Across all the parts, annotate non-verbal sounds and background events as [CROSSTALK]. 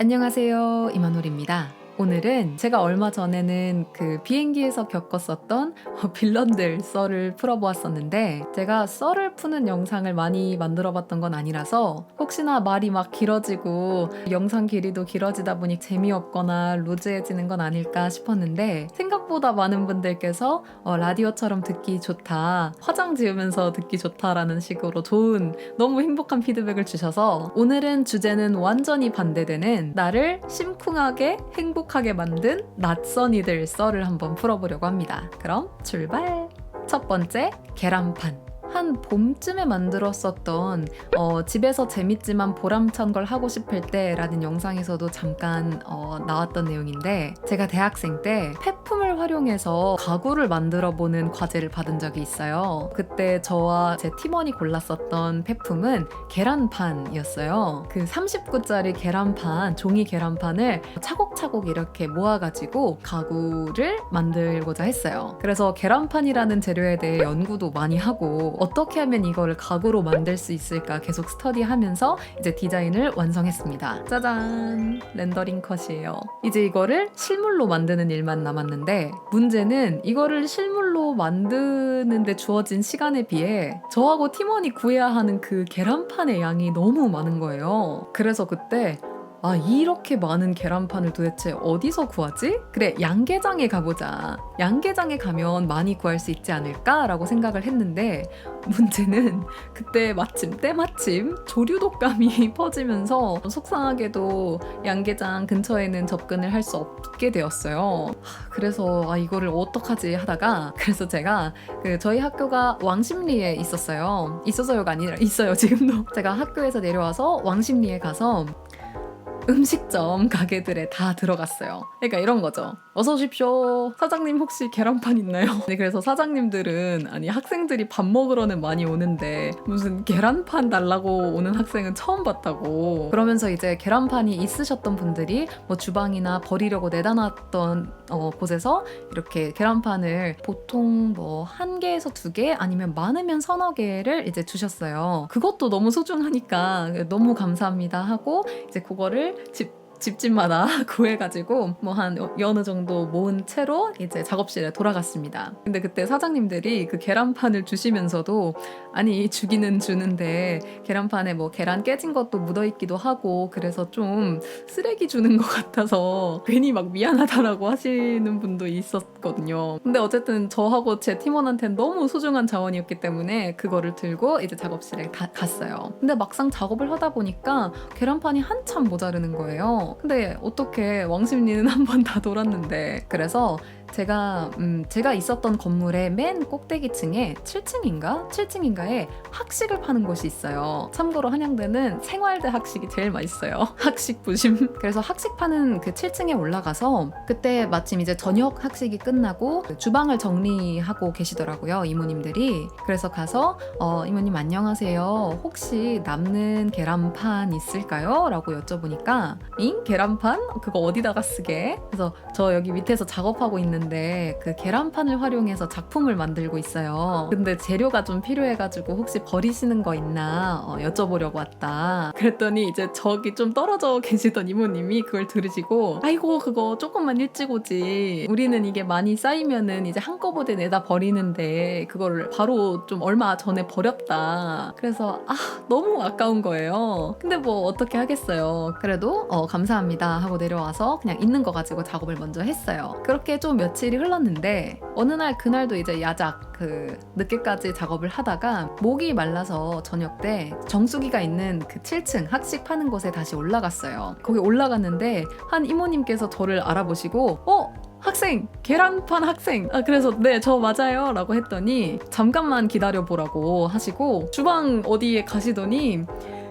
안녕하세요. 이만홀입니다. 오늘은 제가 얼마 전에는 그 비행기에서 겪었었던 [LAUGHS] 빌런들 썰을 풀어보았었는데 제가 썰을 푸는 영상을 많이 만들어 봤던 건 아니라서 혹시나 말이 막 길어지고 영상 길이도 길어지다 보니 재미없거나 루즈해지는 건 아닐까 싶었는데 생각보다 많은 분들께서 어, 라디오처럼 듣기 좋다 화장 지으면서 듣기 좋다라는 식으로 좋은 너무 행복한 피드백을 주셔서 오늘은 주제는 완전히 반대되는 나를 심쿵하게 행복 하게 만든 낯선 이들 썰을 한번 풀어보려고 합니다. 그럼 출발! 첫 번째, 계란판. 한 봄쯤에 만들었었던 어, 집에서 재밌지만 보람찬 걸 하고 싶을 때라는 영상에서도 잠깐 어, 나왔던 내용인데 제가 대학생 때 폐품을 활용해서 가구를 만들어 보는 과제를 받은 적이 있어요. 그때 저와 제 팀원이 골랐었던 폐품은 계란판이었어요. 그 39짜리 계란판, 종이 계란판을 차곡차곡 이렇게 모아가지고 가구를 만들고자 했어요. 그래서 계란판이라는 재료에 대해 연구도 많이 하고 어떻게 하면 이거를 가구로 만들 수 있을까 계속 스터디하면서 이제 디자인을 완성했습니다. 짜잔! 렌더링 컷이에요. 이제 이거를 실물로 만드는 일만 남았는데 문제는 이거를 실물로 만드는데 주어진 시간에 비해 저하고 팀원이 구해야 하는 그 계란판의 양이 너무 많은 거예요. 그래서 그때 아, 이렇게 많은 계란판을 도대체 어디서 구하지? 그래, 양계장에 가보자. 양계장에 가면 많이 구할 수 있지 않을까라고 생각을 했는데, 문제는 [LAUGHS] 그때 마침, 때마침 조류 독감이 [LAUGHS] 퍼지면서 속상하게도 양계장 근처에는 접근을 할 수 없게 되었어요. 하, 그래서 아, 이거를 어떡하지 하다가, 그래서 제가 그 저희 학교가 왕십리에 있었어요. 있어서요가 아니라 있어요, 지금도. 제가 학교에서 내려와서 왕십리에 가서 음식점 가게들에 다 들어갔어요. 그러니까 이런 거죠. 어서 오십시오. 사장님 혹시 계란판 있나요? [LAUGHS] 네, 그래서 사장님들은 아니 학생들이 밥 먹으러는 많이 오는데 무슨 계란판 달라고 오는 학생은 처음 봤다고. 그러면서 이제 계란판이 있으셨던 분들이 뭐 주방이나 버리려고 내다놨던 어, 곳에서 이렇게 계란판을 보통 뭐 한 개에서 두 개 아니면 많으면 서너 개를 이제 주셨어요. 그것도 너무 소중하니까 너무 감사합니다 하고 이제 그거를 집 집집마다 [LAUGHS] 구해가지고 뭐한 어느 정도 모은 채로 이제 작업실에 돌아갔습니다. 근데 그때 사장님들이 그 계란판을 주시면서도 아니 주기는 주는데 계란판에 뭐 계란 깨진 것도 묻어있기도 하고 그래서 좀 쓰레기 주는 것 같아서 괜히 막 미안하다라고 하시는 분도 있었거든요. 근데 어쨌든 저하고 제 팀원한테는 너무 소중한 자원이었기 때문에 그거를 들고 이제 작업실에 다 갔어요. 근데 막상 작업을 하다 보니까 계란판이 한참 모자르는 거예요. 근데 어떻게 왕십리는 [LAUGHS] 한 번 다 돌았는데 그래서 제가 음, 제가 있었던 건물의 맨 꼭대기층에 7층인가 7층인가에 학식을 파는 곳이 있어요. 참고로 한양대는 생활대 학식이 제일 맛있어요. [LAUGHS] 학식 부심. 그래서 학식 파는 그 7층에 올라가서 그때 마침 이제 저녁 학식이 끝나고 그 주방을 정리하고 계시더라고요 이모님들이. 그래서 가서 어, 이모님 안녕하세요. 혹시 남는 계란판 있을까요?라고 여쭤보니까 잉 계란판 그거 어디다가 쓰게? 그래서 저 여기 밑에서 작업하고 있는 있는데 그 계란판을 활용해서 작품을 만들고 있어요. 근데 재료가 좀 필요해가지고 혹시 버리시는 거 있나 어, 여쭤보려고 왔다. 그랬더니 이제 저기 좀 떨어져 [LAUGHS] 계시던 이모님이 그걸 들으시고 아이고 그거 조금만 일찍 오지. 우리는 이게 많이 쌓이면은 이제 한꺼번에 내다 버리는데 그걸 바로 좀 얼마 전에 버렸다. 그래서 아 너무 아까운 거예요. 근데 뭐 어떻게 하겠어요. 그래도 어, 감사합니다 하고 내려와서 그냥 있는 거 가지고 작업을 먼저 했어요. 그렇게 좀 며칠이 흘렀는데 어느 날 그날도 이제 야작 그 늦게까지 작업을 하다가 목이 말라서 저녁 때 정수기가 있는 그 7층 학식 파는 곳에 다시 올라갔어요. 거기 올라갔는데 한 이모님께서 저를 알아보시고 어? 학생! 계란판 학생! 아 그래서 네 저 맞아요. 라고 했더니 잠깐만 기다려 보라고 하시고 주방 어디에 가시더니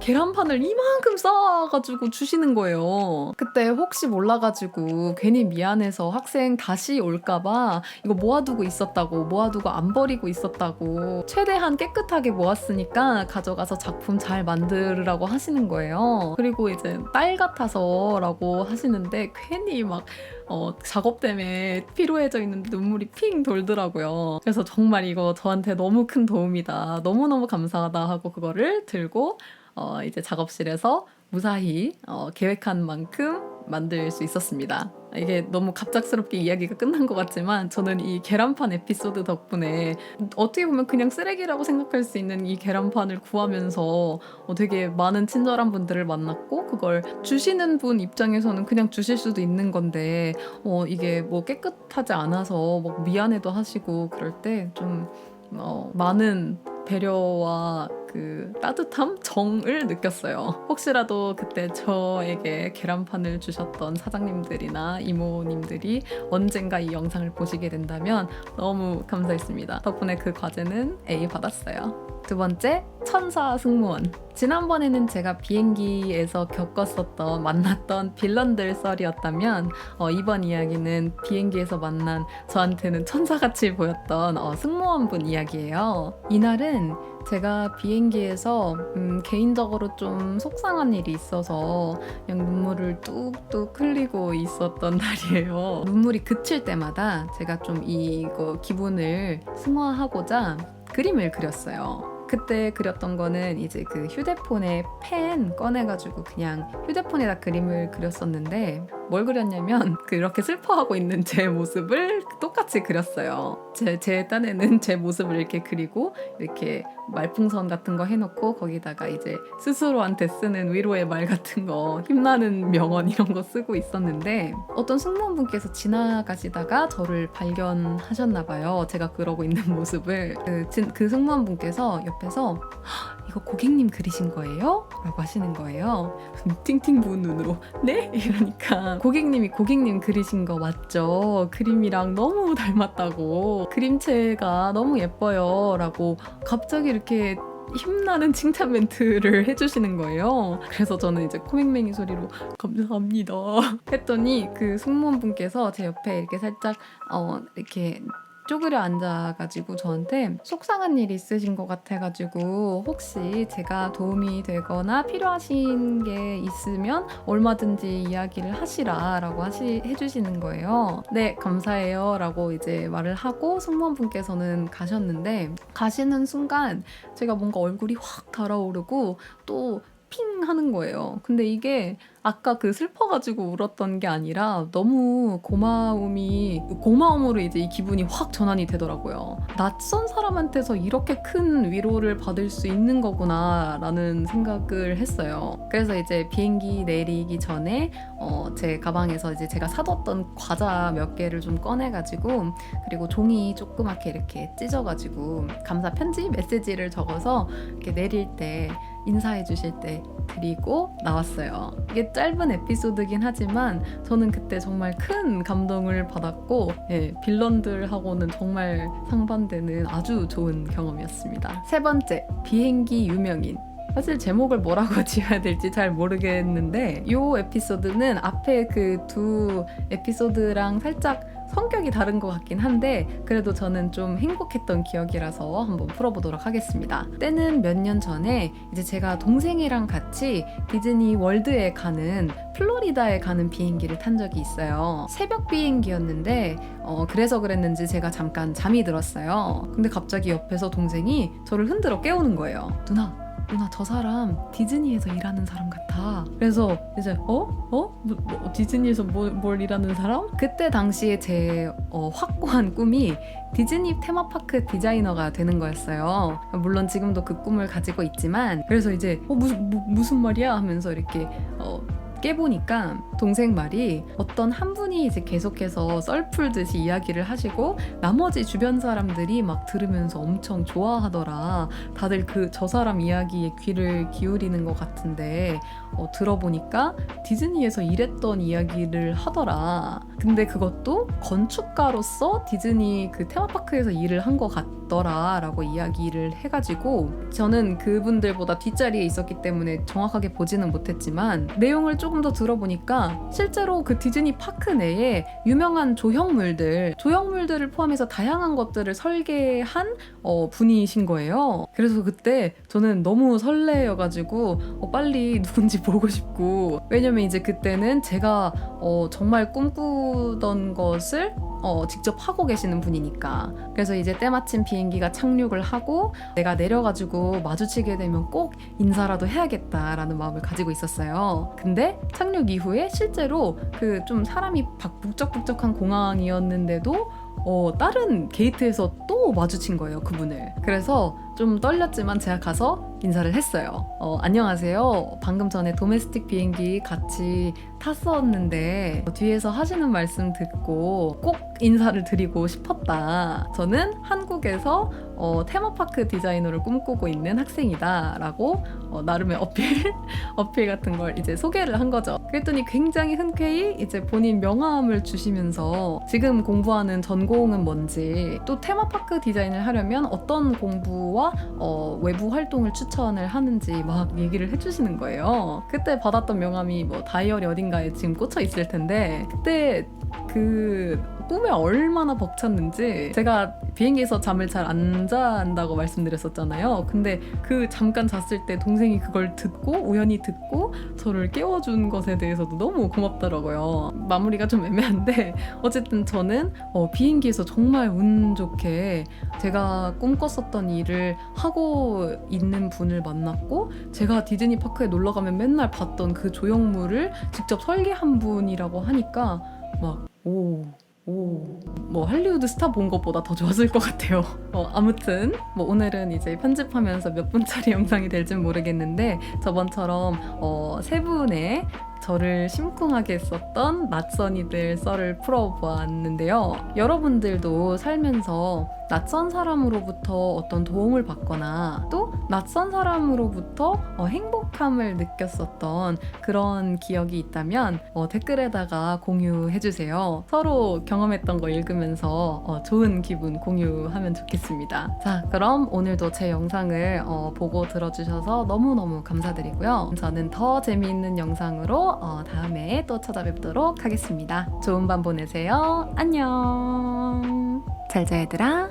계란판을 이만큼 쌓아가지고 주시는 거예요. 그때 혹시 몰라가지고 괜히 미안해서 학생 다시 올까봐 이거 모아두고 있었다고 모아두고 안 버리고 있었다고 최대한 깨끗하게 모았으니까 가져가서 작품 잘 만들으라고 하시는 거예요. 그리고 이제 딸 같아서라고 하시는데 괜히 막 어, 작업 때문에 피로해져 있는 눈물이 핑 돌더라고요. 그래서 정말 이거 저한테 너무 큰 도움이다. 너무너무 감사하다 하고 그거를 들고 어, 이제 작업실에서 무사히 어, 계획한 만큼 만들 수 있었습니다. 이게 너무 갑작스럽게 이야기가 끝난 것 같지만 저는 이 계란판 에피소드 덕분에 어떻게 보면 그냥 쓰레기라고 생각할 수 있는 이 계란판을 구하면서 어, 되게 많은 친절한 분들을 만났고 그걸 주시는 분 입장에서는 그냥 주실 수도 있는 건데 어, 이게 뭐 깨끗하지 않아서 뭐 미안해도 하시고 그럴 때좀 어, 많은 배려와 그 따뜻함, 정을 느꼈어요. 혹시라도 그때 저에게 계란판을 주셨던 사장님들이나 이모님들이 언젠가 이 영상을 보시게 된다면 너무 감사했습니다. 덕분에 그 과제는 A 받았어요. 두 번째, 천사 승무원. 지난번에는 제가 비행기에서 겪었었던 만났던 빌런들 썰이었다면 어, 이번 이야기는 비행기에서 만난 저한테는 천사같이 보였던 어, 승무원분 이야기예요. 이날은 제가 비행기에서 음, 개인적으로 좀 속상한 일이 있어서 그냥 눈물을 뚝뚝 흘리고 있었던 [LAUGHS] 날이에요. 눈물이 그칠 때마다 제가 좀 이거 기분을 승화하고자 그림을 그렸어요. 그때 그렸던 거는 이제 그 휴대폰에 펜 꺼내가지고 그냥 휴대폰에다 그림을 그렸었는데 뭘 그렸냐면 [LAUGHS] 그렇게 슬퍼하고 있는 제 모습을 똑같이 그렸어요. 제, 제 딴에는 제 모습을 이렇게 그리고 이렇게 말풍선 같은 거 해놓고 거기다가 이제 스스로한테 쓰는 위로의 말 같은 거 힘나는 명언 이런 거 쓰고 있었는데 어떤 승무원분께서 지나가시다가 저를 발견하셨나 봐요. 제가 그러고 있는 모습을 그, 진- 그 승무원분께서 옆 에서 "헉, 이거 고객님 그리신 거예요? 라고 하시는 거예요. 팅팅 부은 눈으로 네? [LAUGHS] 이러니까 고객님이 고객님 그리신 거 맞죠? 그림이랑 너무 닮았다고 그림체가 너무 예뻐요 라고 갑자기 이렇게 힘나는 칭찬 멘트를 해주시는 거예요. 그래서 저는 이제 코맹맹이 소리로 감사합니다 [LAUGHS] 했더니 그 승무원 분께서 제 옆에 이렇게 살짝 어 이렇게 쪼그려 앉아가지고 저한테 속상한 일 있으신 것 같아가지고 혹시 제가 도움이 되거나 필요하신 게 있으면 얼마든지 이야기를 하시라 라고 하시 해주시는 거예요. 네 감사해요 라고 이제 말을 하고 승무원분께서는 가셨는데 가시는 순간 제가 뭔가 얼굴이 확 달아오르고 또 핑 하는 거예요. 근데 이게 아까 그 슬퍼가지고 울었던 게 아니라 너무 고마움이 고마움으로 이제 이 기분이 확 전환이 되더라고요. 낯선 사람한테서 이렇게 큰 위로를 받을 수 있는 거구나라는 생각을 했어요. 그래서 이제 비행기 내리기 전에 어, 제 가방에서 이제 제가 사뒀던 과자 몇 개를 좀 꺼내가지고 그리고 종이 조그맣게 이렇게 찢어가지고 감사 편지 메시지를 적어서 이렇게 내릴 때 인사해 주실 때 드리고 나왔어요. 이게 짧은 에피소드긴 하지만 저는 그때 정말 큰 감동을 받았고 예, 빌런들하고는 정말 상반되는 아주 좋은 경험이었습니다. 세 번째, 비행기 유명인. 사실 제목을 뭐라고 [LAUGHS] 지어야 될지 잘 모르겠는데 이 에피소드는 앞에 그 두 에피소드랑 살짝 성격이 다른 것 같긴 한데 그래도 저는 좀 행복했던 기억이라서 한번 풀어보도록 하겠습니다. 때는 몇 년 전에 이제 제가 동생이랑 같이 디즈니 월드에 가는 플로리다에 가는 비행기를 탄 적이 있어요. 새벽 비행기였는데 어, 그래서 그랬는지 제가 잠깐 잠이 들었어요. 근데 갑자기 옆에서 동생이 저를 흔들어 깨우는 거예요. 누나 누나 저 사람 디즈니에서 일하는 사람 같아. 그래서 이제 어? 어? 뭐, 뭐, 디즈니에서 뭐, 뭘 일하는 사람? 그때 당시에 제 어, 확고한 꿈이 디즈니 테마파크 디자이너가 되는 거였어요. 물론 지금도 그 꿈을 가지고 있지만 그래서 이제 어 무슨 뭐, 무슨 말이야 하면서 이렇게 어, 깨보니까 동생 말이 어떤 한 분이 이제 계속해서 썰 풀듯이 이야기를 하시고 나머지 주변 사람들이 막 들으면서 엄청 좋아하더라. 다들 그 저 사람 이야기에 귀를 기울이는 것 같은데 어, 들어보니까 디즈니에서 일했던 이야기를 하더라. 근데 그것도 건축가로서 디즈니 그 테마파크에서 일을 한 것 같더라 라고 이야기를 해가지고 저는 그분들보다 뒷자리에 있었기 때문에 정확하게 보지는 못했지만 내용을 조금 더 들어보니까 실제로 그 디즈니 파크 내에 유명한 조형물들, 조형물들을 포함해서 다양한 것들을 설계한 어, 분이신 거예요. 그래서 그때 저는 너무 설레여가지고 어, 빨리 [LAUGHS] 누군지 보고 싶고 왜냐면 이제 그때는 제가 어, 정말 꿈꾸던 것을 어, 직접 하고 계시는 분이니까. 그래서 이제 때마침 비행기가 착륙을 하고 내가 내려가지고 마주치게 되면 꼭 인사라도 해야겠다라는 마음을 가지고 있었어요. 근데 착륙 이후에 실제로 그 좀 사람이 박- 북적북적한 공항이었는데도 어, 다른 게이트에서 또 마주친 거예요, 그분을. 그래서 좀 떨렸지만 제가 가서 인사를 했어요. 어, 안녕하세요. 방금 전에 도메스틱 비행기 같이 탔었는데 뒤에서 하시는 말씀 듣고 꼭 인사를 드리고 싶었다. 저는 한국에서 어, 테마파크 디자이너를 꿈꾸고 있는 학생이다라고 어, 나름의 어필 [LAUGHS] 어필 같은 걸 이제 소개를 한 거죠. 그랬더니 굉장히 흔쾌히 이제 본인 명함을 주시면서 지금 공부하는 전공은 뭔지 또 테마파크 디자인을 하려면 어떤 공부와 어, 외부 활동을 추천을 하는지 막 얘기를 해주시는 거예요. 그때 받았던 명함이 뭐 다이어리 어딘가에 지금 꽂혀 있을 텐데 그때 그 꿈에 얼마나 벅찼는지 제가 비행기에서 잠을 잘 안 잔다고 말씀드렸었잖아요. 근데 그 잠깐 잤을 때 동생이 그걸 듣고 우연히 듣고 저를 깨워준 것에 대해서도 너무 고맙더라고요. 마무리가 좀 애매한데 [LAUGHS] 어쨌든 저는 어, 비행기에서 정말 운 좋게 제가 꿈꿨었던 일을 하고 있는 분을 만났고 제가 디즈니 파크에 놀러 가면 맨날 봤던 그 조형물을 직접 설계한 분이라고 하니까 막 오. 오, 뭐 할리우드 스타 본 것보다 더 좋았을 것 같아요. [LAUGHS] 어, 아무튼 뭐 오늘은 이제 편집하면서 몇 분짜리 [LAUGHS] 영상이 될진 모르겠는데 저번처럼 어, 세 분의 저를 심쿵하게 했었던 낯선이들 썰을 풀어보았는데요. 여러분들도 살면서 낯선 사람으로부터 어떤 도움을 받거나 또 낯선 사람으로부터 어, 행복함을 느꼈었던 그런 기억이 있다면 어, 댓글에다가 공유해주세요. 서로 경험했던 거 읽으면서 어, 좋은 기분 공유하면 좋겠습니다. 자, 그럼 오늘도 제 영상을 어, 보고 들어주셔서 너무너무 감사드리고요. 저는 더 재미있는 영상으로 어, 다음에 또 찾아뵙도록 하겠습니다. 좋은 밤 보내세요. 안녕. 잘 자, 얘들아.